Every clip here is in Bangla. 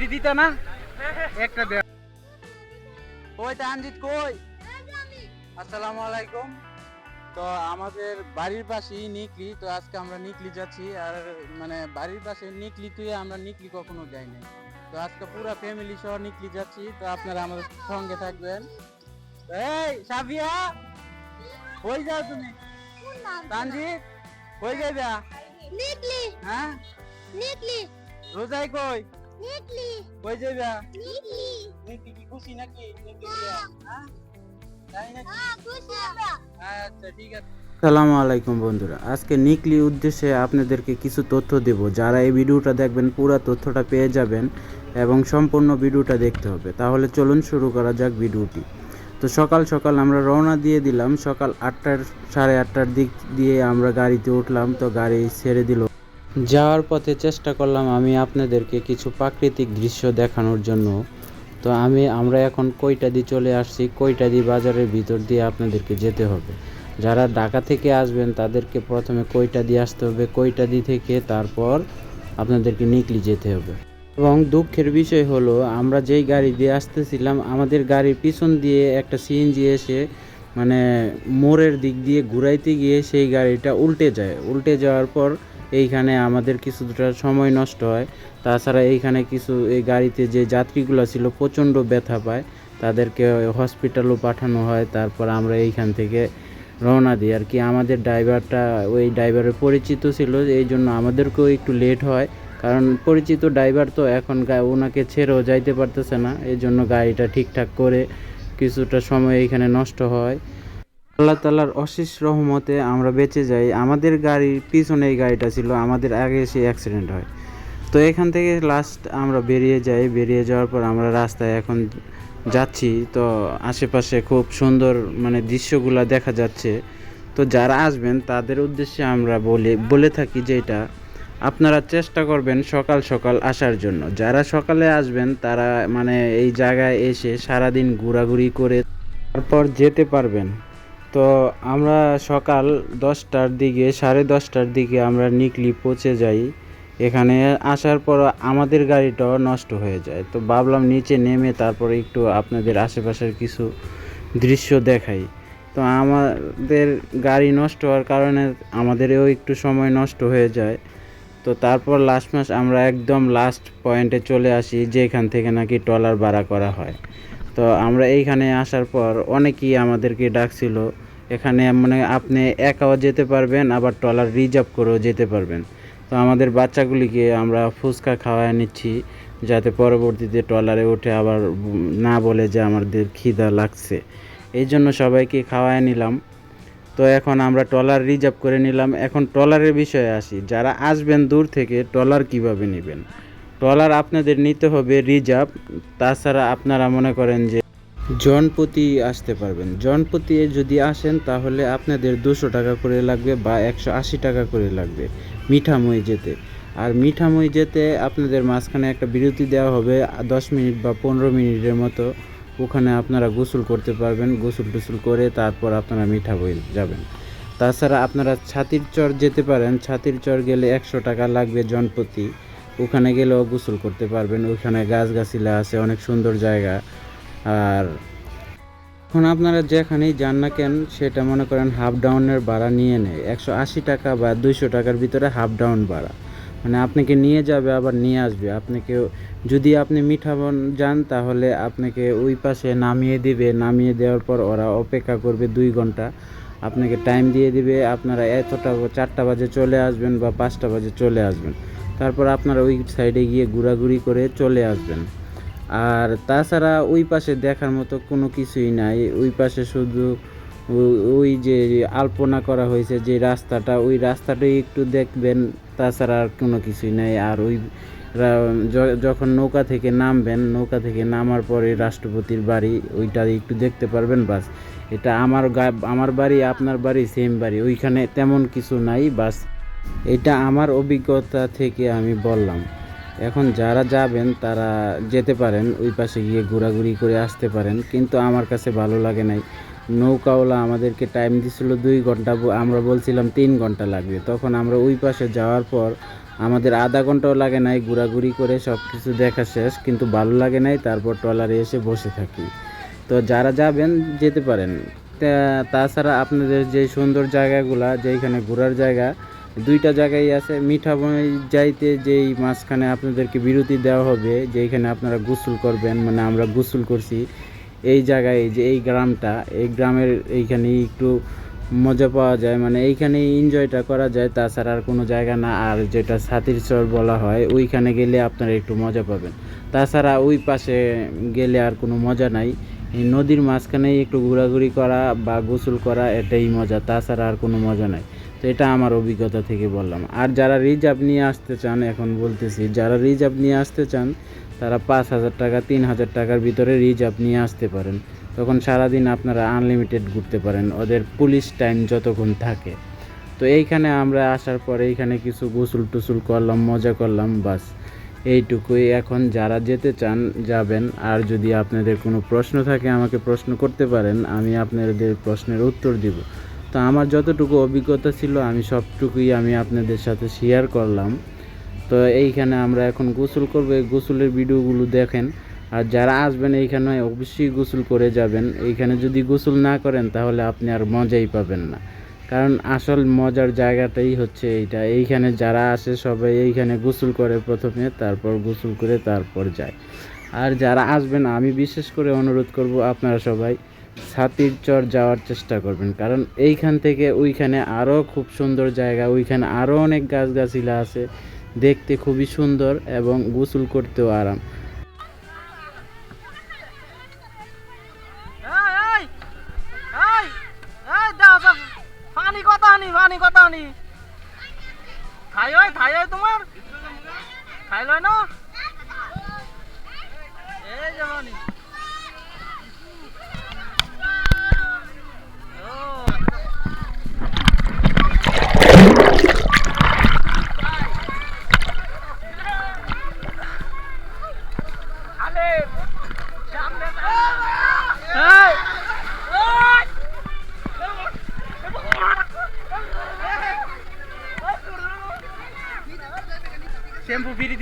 ফিরে দিত না? একটা দেও। কই তানজিৎ কই? আসসালামু আলাইকুম। তো আমাদের বাড়ির পাশেই নিকলি তো আজকে আমরা নিকলি যাচ্ছি। আর মানে বাড়ির পাশে নিকলি তুই আমরা নিকলি কখনো যাই নাই। তো আজকে পুরো ফ্যামিলি সহ নিকলি যাচ্ছি। তো আপনারা আমাদের সঙ্গে থাকবেন। এই সাবিয়া কই যাও তুমি? তানজিৎ কই যাইবা? নিকলি। হ্যাঁ? নিকলি। রোজাই কই? নিকলি কই যাইবা? নিকলি নিকলি কি খুশি নাকি? নিকলি হ্যাঁ? তাই নাকি? হ্যাঁ খুশি আমরা। আচ্ছা ঠিক আছে। সালামু আলাইকুম বন্ধুরা। আজকে নিকলি উদ্দেশ্যে আপনাদেরকে কিছু তথ্য দেব। যারা এই ভিডিওটা দেখবেন পুরো তথ্যটা পেয়ে যাবেন এবং সম্পূর্ণ ভিডিওটা দেখতে হবে। তাহলে চলুন শুরু করা যাক ভিডিওটি। তো সকাল সকাল আমরা রওনা দিয়ে দিলাম। সকাল আটটার সাড়ে আটটার দিক দিয়ে আমরা গাড়িতে উঠলাম। তো গাড়ি ছেড়ে দিল। যাওয়ার পথে চেষ্টা করলাম আমি আপনাদেরকে কিছু প্রাকৃতিক দৃশ্য দেখানোর জন্য। তো আমি, আমরা এখন কৈটাদি চলে আসছি। কৈটাদি বাজারের ভিতর দিয়ে আপনাদেরকে যেতে হবে। যারা ঢাকা থেকে আসবেন, তাদেরকে প্রথমে কৈটাদি আসতে হবে। কৈটাদি থেকে তারপর আপনাদেরকে নিকলি যেতে হবে। এবং দুঃখের বিষয় হলো, আমরা যেই গাড়ি দিয়ে আসতেছিলাম, আমাদের গাড়ির পিছন দিয়ে একটা সিএনজি এসে মানে মোড়ের দিক দিয়ে ঘুরাইতে গিয়ে সেই গাড়িটা উল্টে যায়। উল্টে যাওয়ার পর এইখানে আমাদের কিছুটা সময় নষ্ট হয়। তাছাড়া এইখানে কিছু এই গাড়িতে যে যাত্রীগুলো ছিল প্রচণ্ড ব্যথা পায়, তাদেরকে হসপিটালও পাঠানো হয়। তারপর আমরা এইখান থেকে রওনা দিই। আর কি আমাদের ড্রাইভারটা ওই ড্রাইভারের পরিচিত ছিল, এই জন্য আমাদেরকেও একটু লেট হয়। কারণ পরিচিত ড্রাইভার তো এখন ওনাকে ছেড়েও যাইতে পারতেছে না। এই জন্য গাড়িটা ঠিকঠাক করে কিছুটা সময় এইখানে নষ্ট হয়। আল্লাহ তালার অশেষ রহমতে আমরা বেঁচে যাই। আমাদের গাড়ির পিছনে এই গাড়িটা ছিল, আমাদের আগে এসে অ্যাক্সিডেন্ট হয়। তো এখান থেকে লাস্ট আমরা বেরিয়ে যাই। বেরিয়ে যাওয়ার পর আমরা রাস্তায় এখন যাচ্ছি। তো আশেপাশে খুব সুন্দর মানে দৃশ্যগুলো দেখা যাচ্ছে। তো যারা আসবেন, তাদের উদ্দেশ্যে আমরা বলে বলে থাকি যে এটা আপনারা চেষ্টা করবেন সকাল সকাল আসার জন্য। যারা সকালে আসবেন, তারা মানে এই জায়গায় এসে সারাদিন ঘোরাঘুরি করে তারপর যেতে পারবেন। তো আমরা সকাল দশটার দিকে, সাড়ে দশটার দিকে আমরা নিকলি পৌঁছে যাই। এখানে আসার পর আমাদের গাড়িটাও নষ্ট হয়ে যায়। তো ভাবলাম নিচে নেমে তারপরে একটু আপনাদের আশেপাশের কিছু দৃশ্য দেখাই। তো আমাদের গাড়ি নষ্ট হওয়ার কারণে আমাদেরও একটু সময় নষ্ট হয়ে যায়। তো তারপর লাস্ট মাস আমরা একদম লাস্ট পয়েন্টে চলে আসি, যেখান থেকে নাকি ট্রলার ভাড়া করা হয়। তো আমরা এইখানে আসার পর অনেকেই আমাদেরকে ডাকছিল। এখানে মানে আপনি একাও যেতে পারবেন, আবার ট্রলার রিজার্ভ করেও যেতে পারবেন। তো আমাদের বাচ্চাগুলিকে আমরা ফুচকা খাওয়ায় নিচ্ছি, যাতে পরবর্তীতে ট্রলারে উঠে আবার না বলে যে আমাদের খিদা লাগছে। এই জন্য সবাইকে খাওয়ায় নিলাম। তো এখন আমরা ট্রলার রিজার্ভ করে নিলাম। এখন ট্রলারের বিষয়ে আসি। যারা আসবেন দূর থেকে ট্রলার কীভাবে নেবেন? ট্রলার আপনাদের নিতে হবে রিজার্ভ, তাছাড়া আপনারা মনে করেন যে জনপতি আসতে পারবেন। জনপতি যদি আসেন, তাহলে আপনাদের দুশো টাকা করে লাগবে বা একশো আশি টাকা করে লাগবে মিঠামই যেতে। আর মিঠামই যেতে আপনাদের মাঝখানে একটা বিরতি দেওয়া হবে, দশ মিনিট বা পনেরো মিনিটের মতো। ওখানে আপনারা গোসল করতে পারবেন, গোসল টোসল করে তারপর আপনারা মিঠামই যাবেন। তাছাড়া আপনারা ছাতির চর যেতে পারেন ছাতির চর গেলে একশো টাকা লাগবে জনপ্রতি। ওখানে গেলেও গোসল করতে পারবেন ওখানে গাছগাছিলা আছে, অনেক সুন্দর জায়গা। আর এখন আপনারা যেখানেই যান না কেন, সেটা মনে করেন হাফ ডাউনের ভাড়া নিয়ে নেয়। একশো আশি টাকা বা দুইশো টাকার ভিতরে হাফ ডাউন ভাড়া। মানে আপনাকে নিয়ে যাবে, আবার নিয়ে আসবে? আপনাকে যদি আপনি মিঠাবন যান, তাহলে আপনাকে ওই পাশে নামিয়ে দিবে। নামিয়ে দেওয়ার পর ওরা অপেক্ষা করবে দুই ঘণ্টা। আপনাকে টাইম দিয়ে দিবে। আপনারা এতটা চারটা বাজে চলে আসবেন বা পাঁচটা বাজে চলে আসবেন। তারপর আপনারা ওই সাইডে গিয়ে ঘোরাঘুরি করে চলে আসবেন। আর তাছাড়া ওই পাশে দেখার মতো কোনো কিছুই নাই। ওই পাশে শুধু ওই যে আলপনা করা হয়েছে যে রাস্তাটা, ওই রাস্তাটাই একটু দেখবেন। তাছাড়া আর কোনো কিছুই নাই। আর ওই যখন নৌকা থেকে নামবেন, নৌকা থেকে নামার পরে রাষ্ট্রপতির বাড়ি, ওইটা একটু দেখতে পারবেন বাস। এটা আমার আমার বাড়ি, আপনার বাড়ি সেম বাড়ি। ওইখানে তেমন কিছু নাই বাস। এটা আমার অভিজ্ঞতা থেকে আমি বললাম। এখন যারা যাবেন, তারা যেতে পারেন, ওই পাশে গিয়ে ঘোরাঘুরি করে আসতে পারেন, কিন্তু আমার কাছে ভালো লাগে নাই। নৌকাওয়ালা আমাদেরকে টাইম দিছিল দুই ঘণ্টা, আমরা বলছিলাম তিন ঘণ্টা লাগবে। তখন আমরা ওই পাশে যাওয়ার পর আমাদের আধা ঘন্টাও লাগে নাই, ঘোরাঘুরি করে সব কিছু দেখা শেষ, কিন্তু ভালো লাগে নাই, তারপর ট্রলারে এসে বসে থাকি। তো যারা যাবেন, যেতে পারেন। তাছাড়া আপনাদের যে সুন্দর জায়গাগুলা, যেইখানে ঘোরার জায়গা দুইটা জায়গায় আছে মিঠাবই যাইতে যেই মাঝখানে আপনাদেরকে বিরতি দেওয়া হবে, যেইখানে আপনারা গোসল করবেন মানে আমরা গোসল করছি, এই জায়গায় যে এই গ্রামটা, এই গ্রামের এইখানে একটু মজা পাওয়া যায় মানে এইখানে এনজয়টা করা যায়, তাছাড়া আর কোনো জায়গা না, আর যেটা ছাতির চর বলা হয়, ওইখানে গেলে আপনারা একটু মজা পাবেন। তাছাড়া ওই পাশে গেলে আর কোনো মজা নাই। এই নদীর মাঝখানেই একটু ঘোরাঘুরি করা বা গোসল করা এটাই মজা, তাছাড়া আর কোনো মজা নাই। তো এটা আমার অভিজ্ঞতা থেকে বললাম। আর যারা রিজার্ভ নিয়ে আসতে চান, এখন বলতেছি, যারা রিজার্ভ নিয়ে আসতে চান, তারা পাঁচ হাজার টাকা, তিন হাজার টাকার ভিতরে রিজার্ভ নিয়ে আসতে পারেন। তখন সারাদিন আপনারা আনলিমিটেড ঘুরতে পারেন, ওদের পুলিশ টাইম যতক্ষণ থাকে। তো এইখানে আমরা আসার পরে এইখানে কিছু গোসল টুসুল করলাম, মজা করলাম, বাস। এইটুকুই। এখন যারা যেতে চান, যাবেন। আর যদি আপনাদের কোনো প্রশ্ন থাকে, আমাকে প্রশ্ন করতে পারেন, আমি আপনাদের প্রশ্নের উত্তর দিব। তো আমার যতটুকু অভিজ্ঞতা ছিল, আমি সবটুকুই আমি আপনাদের সাথে শেয়ার করলাম। তো এইখানে আমরা এখন গোসল করব। গোসলের ভিডিওগুলো দেখেন। আর যারা আসবেন এইখানে, অবশ্যই গোসল করে যাবেন। এইখানে যদি গোসল না করেন, তাহলে আপনি আর মজাই পাবেন না। কারণ আসল মজার জায়গাটাই হচ্ছে এইটা। এইখানে যারা আসে সবাই এইখানে গোসল করে প্রথমে, তারপর গোসল করে তারপর যায়। আর যারা আসবেন, আমি বিশেষ করে অনুরোধ করব আপনারা সবাই ছাতির চর যাওয়ার চেষ্টা করবেন। কারণ এইখান থেকে ওইখানে আরও খুব সুন্দর জায়গা, ওইখানে আরও অনেক গাছগাছিলা আছে, দেখতে খুবই সুন্দর এবং গোসল করতেও আরাম।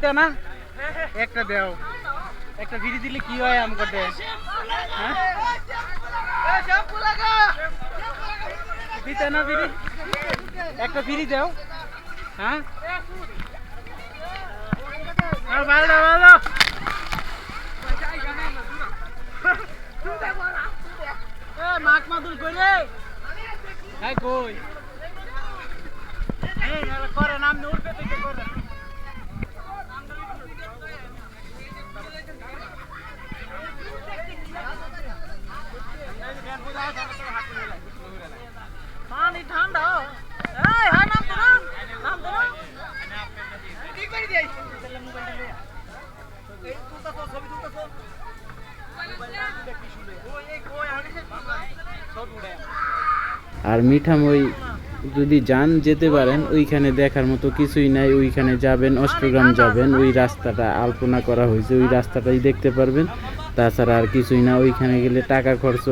দিত না? একটা দেও। একটা ফিরি দিলে কি হয় আম করতে হ্যাঁ? দিতে না ফিরি একটা ফিরি দেও। হ্যাঁ? ভালো ভালো? মাছ মাদুর কই রে? এই কই এই নাহলে করে নাম উঠবে থেকে করে পানি ঠান্ডা। এই হ্যাঁ নাম তো নাম। নাম তো নাম। কি করে দিই এই তুলতা তো ছবি তুলতা তো ওই আর মিঠামই যদি যান যেতে পারেন ওইখানে দেখার মতো কিছুই নাই। ওইখানে যাবেন অষ্টগ্রাম যাবেন ওই রাস্তাটা আলপনা করা হয়েছে ওই রাস্তাটাই দেখতে পারবেন। তাছাড়া আর কিছুই না ওইখানে গেলে টাকা খরচ।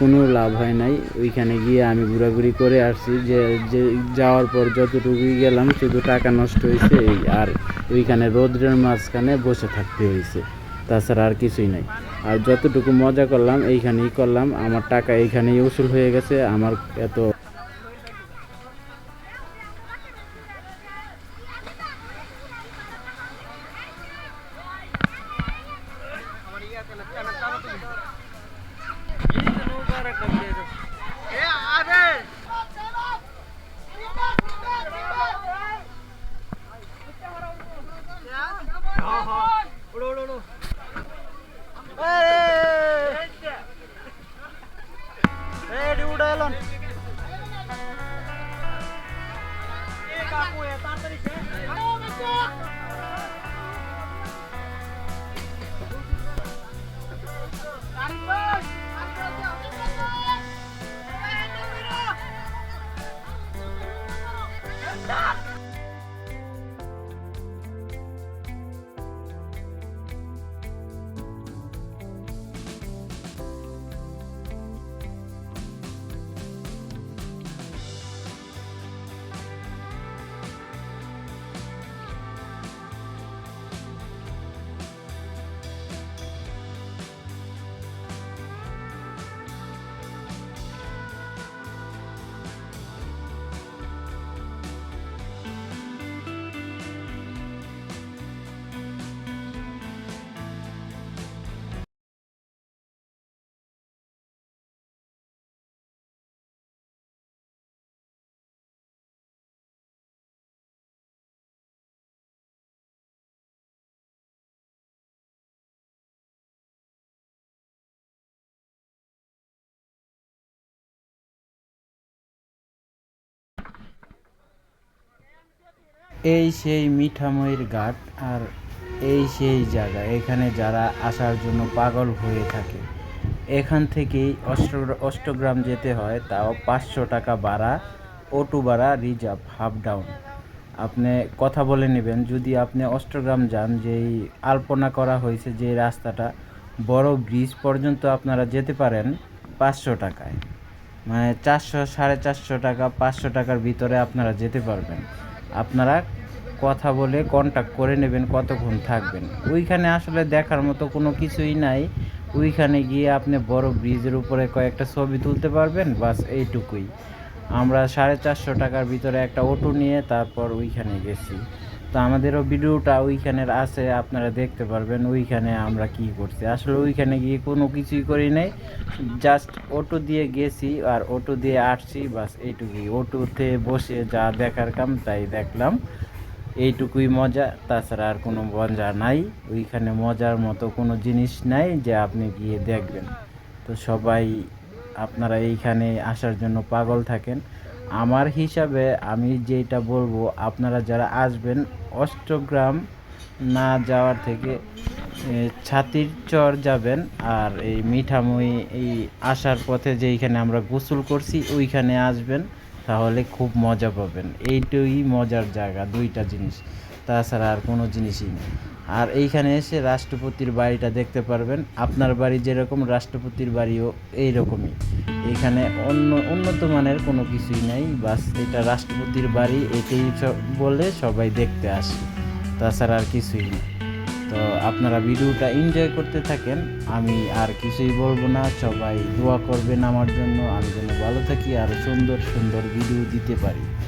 কোনো লাভ হয় নাই। ওইখানে গিয়ে আমি ঘোরাঘুরি করে আসছি যে যে যাওয়ার পর যতটুকুই গেলাম শুধু টাকা নষ্ট হয়েছে আর ওইখানে রোদ্রের মাঝখানে বসে থাকতে হয়েছে। তাছাড়া আর কিছুই নাই। আর যতটুকু মজা করলাম, এইখানেই করলাম। আমার টাকা এইখানেই উসুল হয়ে গেছে। আমার এত এই এই সেই মিঠাময়ীর ঘাট আর এই সেই জায়গা। এখানে যারা আসার জন্য পাগল হয়ে থাকে, এখান থেকেই অষ্ট অষ্টগ্রাম যেতে হয়, তাও পাঁচশো টাকা ভাড়া, অটো ভাড়া, রিজার্ভ, হাফ ডাউন। আপনি কথা বলে নেবেন, যদি আপনি অষ্টগ্রাম যান, যেই আলপনা করা হয়েছে যে রাস্তাটা, বড় ব্রিজ পর্যন্ত আপনারা যেতে পারেন পাঁচশো টাকায়। মানে চারশো, সাড়ে চারশো টাকা, পাঁচশো টাকার ভিতরে আপনারা যেতে পারবেন। আপনারা কথা বলে কন্ট্যাক্ট করে নেবেন, কতক্ষণ থাকবেন। ওইখানে আসলে দেখার মতো কোনো কিছুই নাই। ওইখানে গিয়ে আপনি বড় ব্রিজের উপরে কয়েকটা ছবি তুলতে পারবেন, বাস এইটুকুই। আমরা সাড়ে চারশো টাকার ভিতরে একটা অটো নিয়ে তারপর ওইখানে গেছি। তো আমাদেরও ভিডিওটা ওইখানের আছে, আপনারা দেখতে পারবেন ওইখানে আমরা কি করছি। আসলে ওইখানে গিয়ে কোনো কিছুই করি নাই জাস্ট অটো দিয়ে গেছি আর অটো দিয়ে আসছি, বাস এইটুকুই। অটোতে বসে যা দেখার কাম তাই দেখলাম। এইটুকুই মজা, তাছাড়া আর কোনো মজা নাই। ওইখানে মজার মতো কোনো জিনিস নাই যে আপনি গিয়ে দেখবেন। তো সবাই আপনারা এইখানে আসার জন্য পাগল থাকেন। আমার হিসাবে আমি যেটা বলব, আপনারা যারা আসবেন অষ্টগ্রাম না যাওয়ার থেকে ছাতির চর যাবেন আর এই মিঠামই এই আসার পথে যেইখানে আমরা গোসল করছি, ওইখানে আসবেন, তাহলে খুব মজা পাবেন। এইটাই মজার জায়গা, দুইটা জিনিস। তাছাড়া আর কোনো জিনিসই নেই। আর এইখানে এসে রাষ্ট্রপতির বাড়িটা দেখতে পারবেন। আপনার বাড়ি যেরকম, রাষ্ট্রপতির বাড়িও এইরকমই। এখানে অন্য, উন্নত মানের কোনো কিছুই নাই। বাস, এটা রাষ্ট্রপতির বাড়ি এটাই বলে সবাই দেখতে আসে। তাছাড়া আর কিছুই নেই। তো আপনারা ভিডিওটা এনজয় করতে থাকেন। আমি আর কিছুই বলব না। সবাই দোয়া করবেন আমার জন্য। আমি যেন ভালো থাকি আর সুন্দর সুন্দর ভিডিও দিতে পারি।